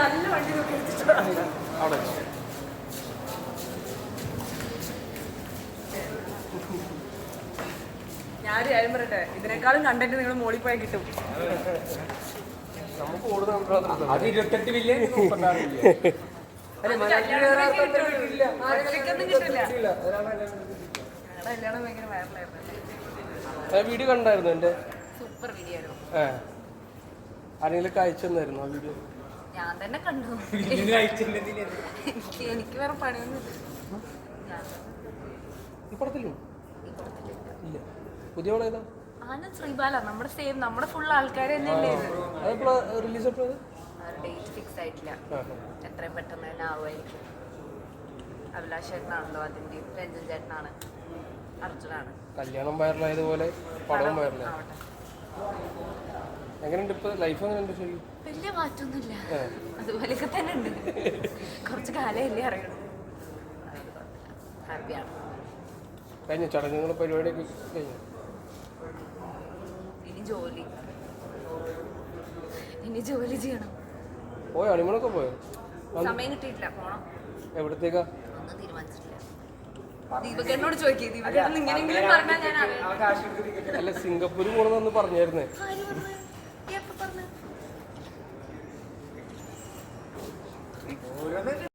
നല്ല വണ്ടി നോക്കി എടുത്തിട്ട് അവിടെ. വെച്ചോ. ഞാനൊരു കാര്യം പറയട്ടെ? ഇതിനേക്കാളും കണ്ടന്റ് നിങ്ങൾ മോളിൽ പോയാൽ കിട്ടും. നമുക്ക് കൂടുതൽ അത് ഇരുപത്തെട്ട് വീഡിയോ കണ്ടായിരുന്നു എന്റെ? സൂപ്പർ വീഡിയോ ആരെങ്കിലും അയച്ചു തന്നായിരുന്നു ആ വീഡിയോ? ഞാൻ തന്നെ കണ്ടു. എനിക്ക് എനിക്ക് വേറെ പണിയൊന്നും പുതിയ ഏതാ? ആനന്ദ് ശ്രീബാല നമ്മുടെ സെയിം നമ്മുടെ ഫുൾ ആൾക്കാർ തന്നെയല്ലേ റിലീസ് ഡേറ്റ് ഫിക്സ് ആയിട്ടില്ല. എത്രയും പെട്ടെന്ന് തന്നെ ആവുമായിരിക്കും. അഭിലാഷ് ചേട്ടനാണല്ലോ അതിന്റെ രഞ്ജൻ ചേട്ടനാണ് അർജുനാണ്. കല്യാണം വൈറലായതുപോലെ പടവും വൈറലായി എങ്ങനെയുണ്ട് ഇപ്പൊ ലൈഫ് എങ്ങനെയുണ്ട് ശരി വലിയ മാറ്റൊന്നുമില്ല. അതുപോലെയൊക്കെ തന്നെ ഉണ്ട് കുറച്ച് കാലമല്ലേ അറിയണം ഹാപ്പിയാണ് കഴിഞ്ഞ? ചടങ്ങുകൾ പരിപാടിയൊക്കെ കഴിഞ്ഞു? ഇനി ജോലി. ഇനി ജോലി ചെയ്യണം. പോയോ? അണിമണൊക്കെ പോയോ? സമയം കിട്ടിയിട്ടില്ല. പോണം. എവിടത്തേക്കാ? ഒന്നും തീരുമാനിച്ചിട്ടില്ല. ദീപകേട്ടനോട് ചോദിക്കേ. ദീപകേട്ടൻ ഇങ്ങനെയെങ്കിലും പറഞ്ഞാൽ ഞാൻ അല്ല സിംഗപ്പൂർ പോണെന്ന് പറഞ്ഞായിരുന്നേ. Oui, oui, oui.